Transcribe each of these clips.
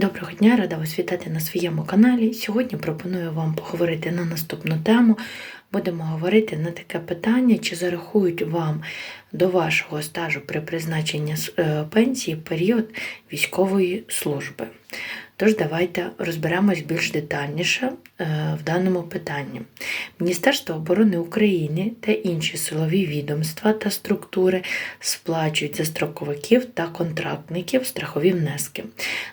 Доброго дня, рада вас вітати на своєму каналі. Сьогодні пропоную вам поговорити на наступну тему. Будемо говорити на таке питання, чи зарахують вам до вашого стажу при призначенні е, пенсії період військової служби. Тож давайте розберемось більш детальніше е, в даному питанні. Міністерство оборони України та інші силові відомства та структури сплачують за строковиків та контрактників страхові внески.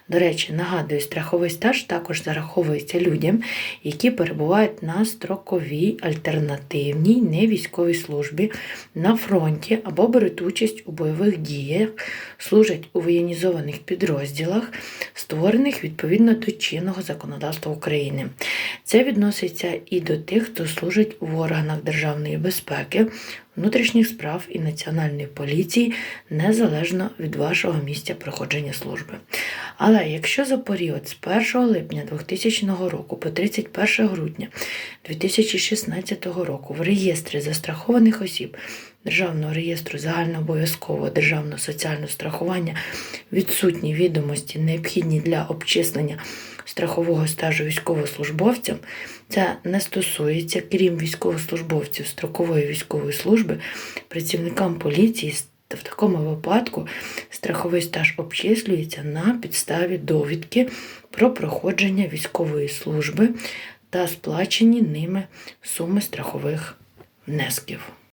До речі, нагадую, страховий стаж також зараховується людям, які перебувають на строковій альтернативній невійськовій службі на фронті або беруть участь у бойових діях, служать у воєнізованих підрозділах, створених відповідно до чинного законодавства України. Це відноситься і до тих, хто служить в органах державної безпеки, внутрішніх справ і національної поліції незалежно від вашого місця проходження служби. Але якщо за період з 1 липня 2000 року по 31 грудня 2016 року в реєстрі застрахованих осіб Державного реєстру загальнообов'язкового державного соціального страхування відсутні відомості, необхідні для обчислення страхового стажу військовослужбовцям, це не стосується, крім військовослужбовців строкової військової служби, працівникам поліції. В такому випадку страховий стаж обчислюється на підставі довідки про проходження військової служби та сплачені ними суми страхових внесків.